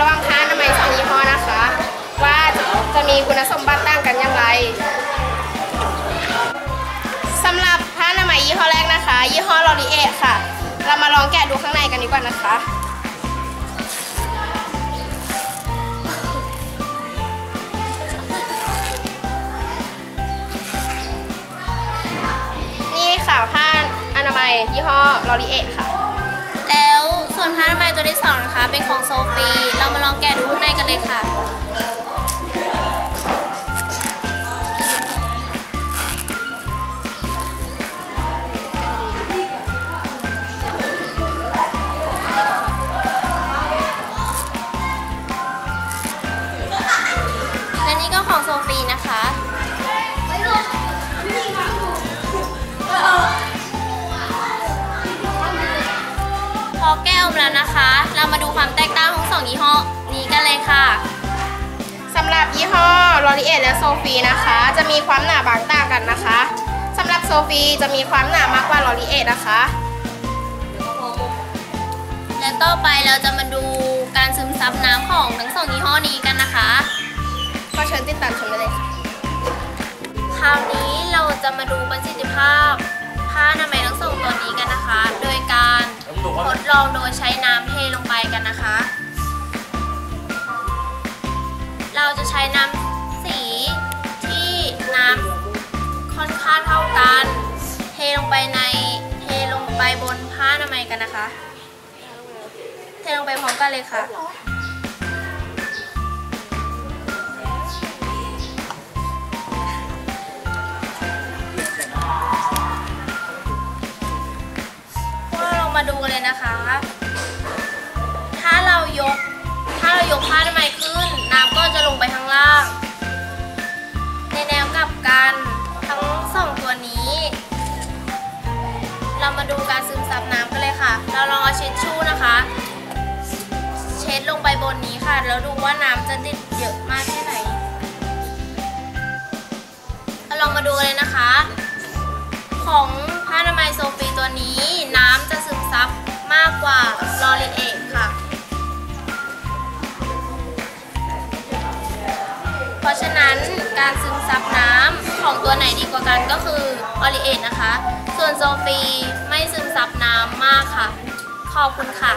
ระหว่างผ้าอนามัยสองยี่ห้อนะคะ ว่าจะมีคุณสมบัติต่างกันอย่างไรสำหรับผ้าอนามัยยี่ห้อแรกนะคะ ยี่ห้อลอรีเอค่ะ เรามาลองแกะดูข้างในกันดีกว่านะคะนี่ค่ะผ้าอนามัยยี่ห้อลอรีเอทค่ะ แล้วส่วนผ้าอนามัยตัวที่สองนะคะ เป็นของโซฟี เลยค่ะ และนี่ก็ของโซฟีนะคะ อแก้วมาแล้วนะคะ เรามาดูความแตกต่างของสองยี่ห้อนี้กันเลยค่ะสำหรับยี่ห้อลอรีเอทและโซฟีนะคะ จะมีความหนาบางต่างกันนะคะสำหรับโซฟีจะมีความหนามากกว่าลอรีเอทนะคะและต่อไปเราจะมาดูการซึมซับน้ำของทั้งสองยี่ห้อนี้กันนะคะก็เชิญติดตามชมได้เลยค่ะคราวนี้เราจะมาดูประสิทธิภาพผ้าอนามัย ทดลองโดยใช้น้ำเทลงไปกันนะคะ เราจะใช้น้ำสีที่น้ำค่อนข้างเท่ากัน เทลงไปในเทลงไปบนผ้าอนามัยกันนะคะ เทลงไปพร้อมกันเลยค่ะ ดูกันเลยนะคะ ถ้าเรายก ถ้าเรายกผ้าอนามัยขึ้น น้ำก็จะลงไปข้างล่าง ในแนวกลับกันทั้งสองตัวนี้ เรามาดูการซึมซับน้ำกันเลยค่ะ เราลองเอาเช็ดชู่นะคะ เช็ดลงไปบนนี้ค่ะ แล้วดูว่าน้ำจะติดเยอะมากแค่ไหน เราลองมาดูเลยนะคะ ของ ราะฉะนั้นการซึมซับน้ำของตัวไหนดีกว่ากันก็คือออริเอตนะคะ ส่วนโซฟีไม่ซึมซับน้ำมากค่ะ ขอบคุณค่ะ